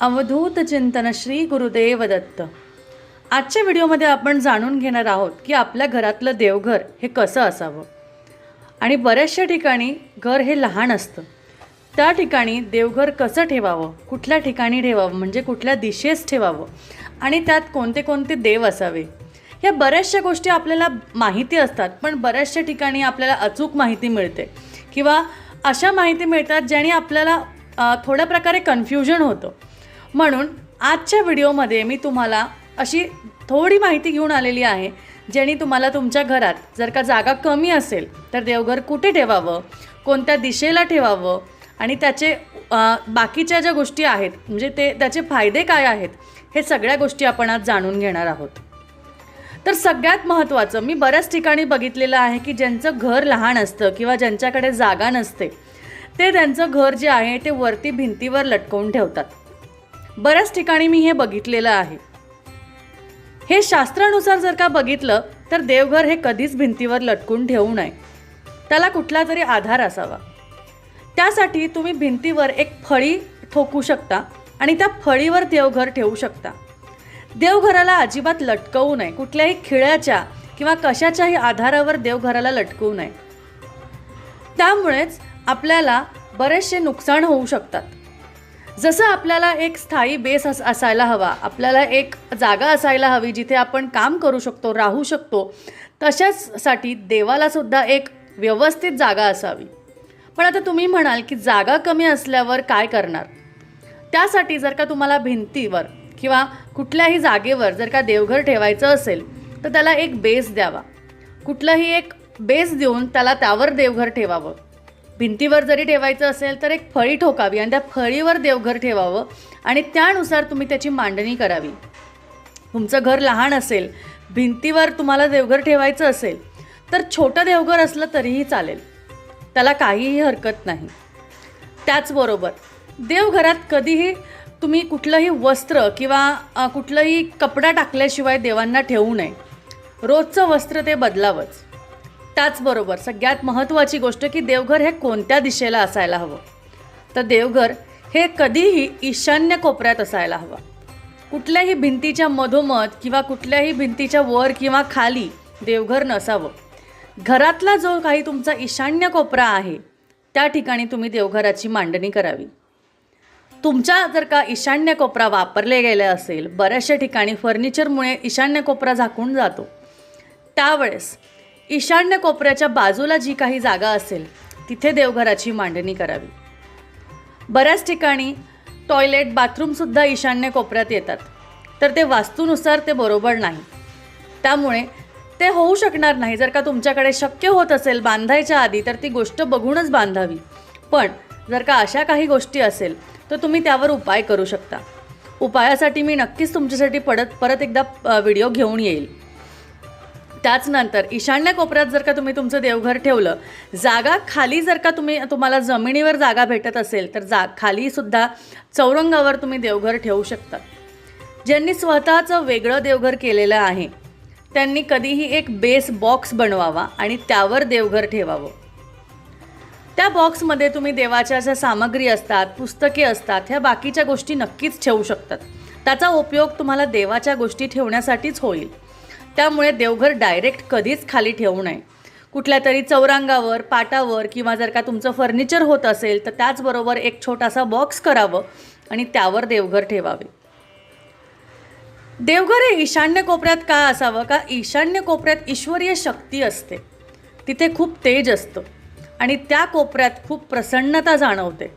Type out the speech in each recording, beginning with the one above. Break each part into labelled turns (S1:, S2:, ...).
S1: अवधूत चिंतन श्री गुरुदेव दत्त आजच्या व्हिडिओमध्ये आपण जाणून घेणार आहोत की आपल्या घरातलं देवघर हे कसं असावं. आणि बऱ्याचशा ठिकाणी घर हे लहान असतं. त्या ठिकाणी देवघर कसं ठेवावं कुठल्या ठिकाणी ठेवावं म्हणजे कुठल्या दिशेस ठेवावं आणि त्यात कोणते कोणते देव असावे या बऱ्याचशा गोष्टी आपल्याला माहिती असतात पण बऱ्याचशा ठिकाणी आपल्याला अचूक माहिती मिळते. किंवा अशा माहिती मिळतात ज्याने आपल्याला थोड्या प्रकारे कन्फ्युजन होतं. म्हणून आजच्या व्हिडिओमध्ये मी तुम्हाला अशी थोडी माहिती घेऊन आलेली आहे ज्याने तुम्हाला तुमच्या घरात जर का जागा कमी असेल तर देवघर कुठे ठेवावं कोणत्या दिशेला ठेवावं आणि त्याचे बाकीच्या ज्या गोष्टी आहेत म्हणजे ते त्याचे फायदे काय आहेत हे सगळ्या गोष्टी आपण आज जाणून घेणार आहोत. तर सगळ्यात महत्त्वाचं मी बऱ्याच ठिकाणी बघितलेलं आहे की ज्यांचं घर लहान असतं किंवा ज्यांच्याकडे जागा नसते ते त्यांचं घर जे आहे ते वरती भिंतीवर लटकवून ठेवतात. बऱ्याच ठिकाणी मी हे बघितलेलं आहे. हे शास्त्रानुसार जर का बघितलं तर देवघर हे कधीच भिंतीवर लटकून ठेवू नये. त्याला कुठला तरी आधार असावा. त्यासाठी तुम्ही भिंतीवर एक फळी ठोकू शकता आणि त्या फळीवर देवघर ठेवू शकता. देवघराला अजिबात लटकवू नये. कुठल्याही खिळ्याच्या किंवा कशाच्याही आधारावर देवघराला लटकवू नये. त्यामुळेच आपल्याला बरेचसे नुकसान होऊ शकतात. जसं आपल्याला एक स्थायी बेस अस असायला हवा आपल्याला एक जागा असायला हवी जिथे आपण काम करू शकतो राहू शकतो तशाचसाठी देवालासुद्धा एक व्यवस्थित जागा असावी. पण आता तुम्ही म्हणाल की जागा कमी असल्यावर काय करणार? त्यासाठी जर का तुम्हाला भिंतीवर किंवा कुठल्याही जागेवर जर का देवघर ठेवायचं असेल तर त्याला एक बेस द्यावा. कुठलाही एक बेस देऊन त्याला त्यावर देवघर ठेवावं. भिंतीवर जरी ठेवायचं असेल तर एक फळी ठोकावी आणि त्या फळीवर देवघर ठेवावं आणि त्यानुसार तुम्ही त्याची मांडणी करावी. तुमचं घर लहान असेल भिंतीवर तुम्हाला देवघर ठेवायचं असेल तर छोटं देवघर असलं तरीही चालेल. त्याला काहीही हरकत नाही. त्याचबरोबर देवघरात कधीही तुम्ही कुठलंही वस्त्र किंवा कुठलंही कपडा टाकल्याशिवाय देवांना ठेवू नये. रोजचं वस्त्र ते बदलावंच. त्याचबरोबर सगळ्यात महत्त्वाची गोष्ट की देवघर हे कोणत्या दिशेला असायला हवं? तर देवघर हे कधीही ईशान्य कोपऱ्यात असायला हवं. कुठल्याही भिंतीच्या मधोमध किंवा कुठल्याही भिंतीच्या वर किंवा खाली देवघर नसावं. घरातला जो काही तुमचा ईशान्य कोपरा आहे त्या ठिकाणी तुम्ही देवघराची मांडणी करावी. तुमच्या जर का ईशान्य कोपरा वापरले गेले असेल बऱ्याचशा ठिकाणी फर्निचरमुळे ईशान्य कोपरा झाकून जातो. त्यावेळेस ईशान्य कोपऱ्याच्या बाजूला जी काही जागा असेल तिथे देवघराची मांडणी करावी. बऱ्याच ठिकाणी टॉयलेट बाथरूमसुद्धा ईशान्य कोपऱ्यात येतात. तर ते वास्तूनुसार ते बरोबर नाही. त्यामुळे ते होऊ शकणार नाही. जर का तुमच्याकडे शक्य होत असेल बांधायच्या आधी तर ती गोष्ट बघूनच बांधावी. पण जर का अशा काही गोष्टी असेल तर तुम्ही त्यावर उपाय करू शकता. उपायासाठी मी नक्कीच तुमच्यासाठी पडत परत एकदा व्हिडिओ घेऊन येईल. त्याचनंतर ईशान्य कोपऱ्यात जर का तुम्ही तुमचं देवघर ठेवलं जागा खाली जर का तुम्ही तुम्हाला जमिनीवर जागा भेटत असेल तर जा खालीसुद्धा चौरंगावर तुम्ही देवघर ठेवू शकता. ज्यांनी स्वतःचं वेगळं देवघर केलेलं आहे त्यांनी कधीही एक बेस बॉक्स बनवावा आणि त्यावर देवघर ठेवावं. त्या बॉक्समध्ये तुम्ही देवाच्या ज्या सामग्री असतात पुस्तके असतात ह्या बाकीच्या गोष्टी नक्कीच ठेवू शकतात. त्याचा उपयोग तुम्हाला देवाच्या गोष्टी ठेवण्यासाठीच होईल. त्यामुळे देवघर डायरेक्ट कधीच खाली ठेवू नये. कुठल्या तरी चौरांगावर पाटावर किंवा जर का तुमचं फर्निचर होत असेल तर त्याचबरोबर एक छोटासा बॉक्स करावं आणि त्यावर देवघर ठेवावे. देवघर हे ईशान्य कोपऱ्यात का असावं? का ईशान्य कोपऱ्यात ईश्वरीय शक्ती असते. तिथे खूप तेज असतं आणि त्या कोपऱ्यात खूप प्रसन्नता जाणवते.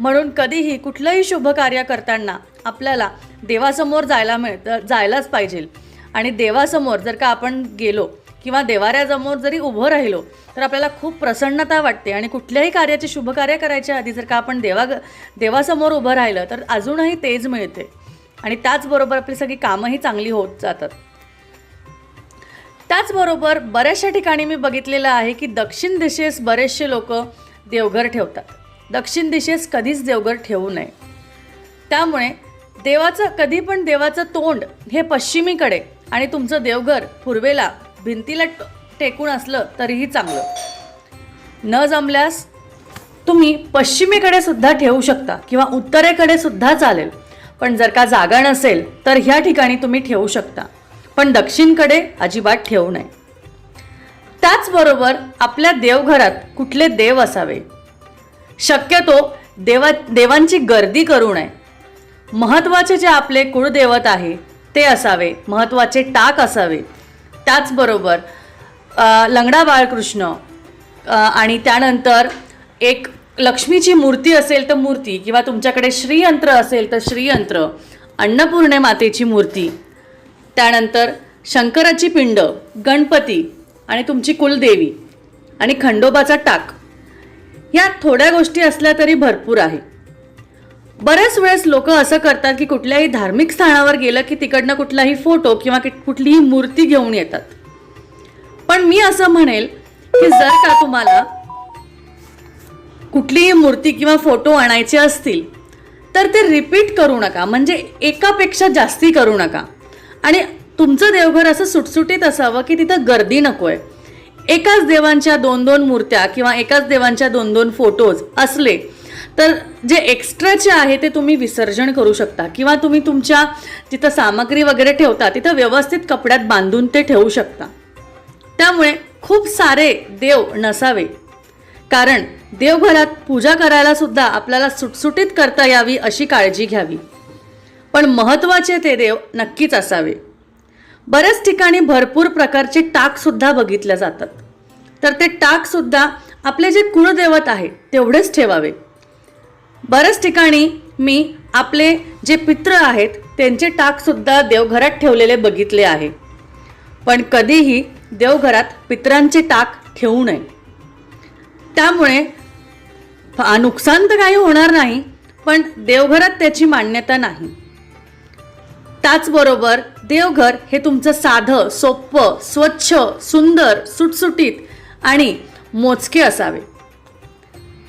S1: म्हणून कधीही कुठलंही शुभ कार्य करताना आपल्याला देवासमोर जायला मिळतं जायलाच पाहिजे. आणि देवासमोर जर का आपण गेलो किंवा देवाऱ्यासमोर जरी उभं राहिलो तर आपल्याला खूप प्रसन्नता वाटते. आणि कुठल्याही कार्याचे शुभकार्य करायच्या आधी जर का आपण देवा देवासमोर उभं राहिलं तर अजूनही तेज मिळते. आणि त्याचबरोबर आपली सगळी कामंही चांगली होत जातात. त्याचबरोबर बऱ्याचशा ठिकाणी मी बघितलेलं आहे की दक्षिण दिशेस बरेचसे लोक देवघर ठेवतात. दक्षिण दिशेस कधीच देवघर ठेवू नये. त्यामुळे देवाचं कधी पण देवाचं तोंड हे पश्चिमीकडे आणि तुमचं देवघर पूर्वेला भिंतीला टेकून असलं तरीही चांगलं. न जमल्यास तुम्ही पश्चिमेकडे सुद्धा ठेवू शकता किंवा उत्तरेकडे सुद्धा चालेल. पण जर का जागा नसेल तर ह्या ठिकाणी तुम्ही ठेवू शकता. पण दक्षिणकडे अजिबात ठेवू नये. त्याचबरोबर आपल्या देवघरात कुठले देव असावे? शक्यतो देवा देवांची गर्दी करू नये. महत्त्वाचे जे आपले कुळदैवत आहे ते असावे महत्त्वाचे टाक असावे. त्याचबरोबर लंगडा बाळकृष्ण आणि त्यानंतर एक लक्ष्मीची मूर्ती असेल तर मूर्ती किंवा तुमच्याकडे श्रीयंत्र असेल तर श्रीयंत्र अन्नपूर्णे मातेची मूर्ती त्यानंतर शंकराची पिंड गणपती आणि तुमची कुलदेवी आणि खंडोबाचा टाक. या थोड्या गोष्टी असल्या तरी भरपूर आहे. बऱ्याच वेळेस लोक असं करतात की कुठल्याही धार्मिक स्थानावर गेलं की तिकडनं कुठलाही फोटो किंवा कुठलीही मूर्ती घेऊन येतात. पण मी असं म्हणेल की जर का तुम्हाला कुठलीही मूर्ती किंवा फोटो आणायचे असतील तर ते रिपीट करू नका. म्हणजे एकापेक्षा जास्ती करू नका. आणि तुमचं देवघर असं सुटसुटीत असावं की तिथं गर्दी नको आहे एकाच देवांच्या दोन दोन मूर्त्या किंवा एकाच देवांच्या दोन दोन फोटोज असले तर जे एक्स्ट्राचे आहे ते तुम्ही विसर्जन करू शकता. किंवा तुम्ही तुमच्या जिथं सामग्री वगैरे ठेवता तिथं व्यवस्थित कपड्यात बांधून ते ठेवू शकता. त्यामुळे खूप सारे देव नसावे. कारण देवघरात पूजा करायला सुद्धा आपल्याला सुटसुटीत करता यावी अशी काळजी घ्यावी. पण महत्त्वाचे ते देव नक्कीच असावे. बऱ्याच ठिकाणी भरपूर प्रकारचे टाकसुद्धा बघितल्या जातात. तर ते टाकसुद्धा आपले जे कुळदैवत आहे तेवढेच ठेवावे. बऱ्याच ठिकाणी मी आपले जे पित्र आहेत त्यांचे टाकसुद्धा देवघरात ठेवलेले बघितले आहे. पण कधीही देवघरात पित्रांचे टाक ठेवू नये. त्यामुळे नुकसान तर काही होणार नाही पण देवघरात त्याची मान्यता नाही. त्याचबरोबर देवघर हे तुमचं साधं सोपं स्वच्छ सुंदर सुटसुटीत आणि मोजके असावे.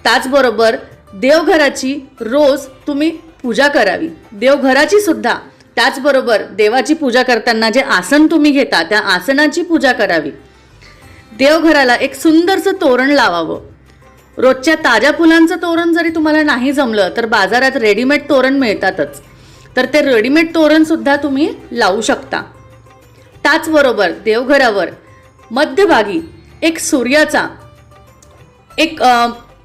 S1: त्याचबरोबर देवघराची रोज तुम्ही पूजा करावी. देवघराची सुद्धा. त्याचबरोबर देवाची पूजा करताना जे आसन तुम्ही घेता त्या आसनाची पूजा करावी. देवघराला एक सुंदरसं तोरण लावावं. रोजच्या ताज्या फुलांचं तोरण जरी तुम्हाला नाही जमलं तर बाजारात रेडीमेड तोरण मिळतातच. तर ते रेडीमेड तोरण सुद्धा तुम्ही लावू शकता. त्याचबरोबर देवघरावर मध्यभागी एक सूर्याचा एक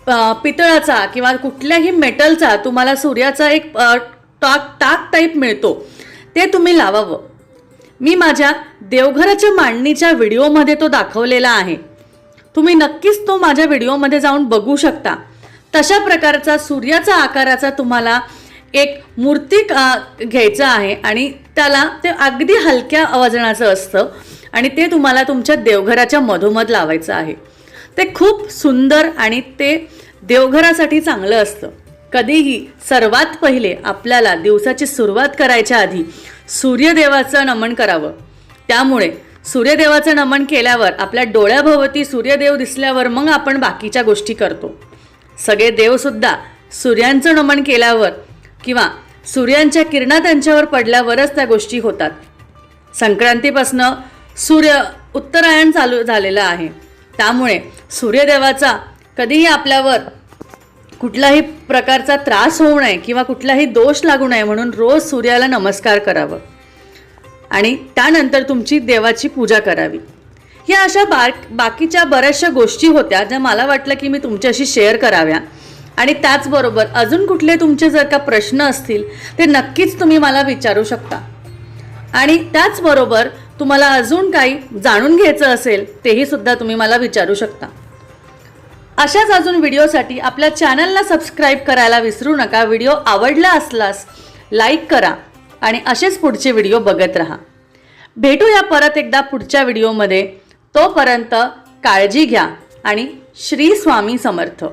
S1: पितळाचा किंवा कुठल्याही मेटलचा तुम्हाला सूर्याचा एक टाक टाक टाईप मिळतो. ते तुम्ही लावावं. मी माझ्या देवघराच्या मांडणीच्या व्हिडिओमध्ये तो दाखवलेला आहे. तुम्ही नक्कीच तो माझ्या व्हिडिओमध्ये जाऊन बघू शकता. तशा प्रकारचा सूर्याचा आकाराचा तुम्हाला एक मूर्ती घ्यायचं आहे आणि त्याला ते अगदी हलक्या वजनाचं असतं आणि ते तुम्हाला तुमच्या देवघराच्या मधोमध लावायचं आहे. ते खूप सुंदर आणि ते देवघरासाठी चांगलं असतं. कधीही सर्वात पहिले आपल्याला दिवसाची सुरुवात करायच्या आधी सूर्यदेवाचं नमन करावं. त्यामुळे सूर्यदेवाचं नमन केल्यावर आपल्या डोळ्याभोवती सूर्यदेव दिसल्यावर मग आपण बाकीच्या गोष्टी करतो. सगळे देवसुद्धा सूर्यांचं नमन केल्यावर किंवा सूर्यांच्या किरणा त्यांच्यावर पडल्यावरच त्या गोष्टी होतात. संक्रांतीपासनं सूर्य उत्तरायण चालू झालेलं आहे. त्यामुळे सूर्यदेवाचा कधीही आपल्यावर कुठलाही प्रकारचा त्रास होऊ नये किंवा कुठलाही दोष लागू नये म्हणून रोज सूर्याला नमस्कार करावं. आणि त्यानंतर तुमची देवाची पूजा करावी. ह्या अशा बार बाकीच्या बऱ्याचशा गोष्टी होत्या ज्या मला वाटलं की मी तुमच्याशी शेअर कराव्या. आणि त्याचबरोबर अजून कुठले तुमचे जर का प्रश्न असतील ते नक्कीच तुम्ही मला विचारू शकता. आणि त्याचबरोबर तुम्हाला अजून काही जाणून घ्यायचं असेल तेही सुद्धा तुम्ही मला विचारू शकता. अशाच अजून व्हिडिओसाठी आपल्या चॅनलला सबस्क्राईब करायला विसरू नका. व्हिडिओ आवडला असलास लाईक करा आणि असेच पुढचे व्हिडिओ बघत राहा. भेटूया परत एकदा पुढच्या व्हिडिओमध्ये. तोपर्यंत काळजी घ्या आणि श्री स्वामी समर्थ.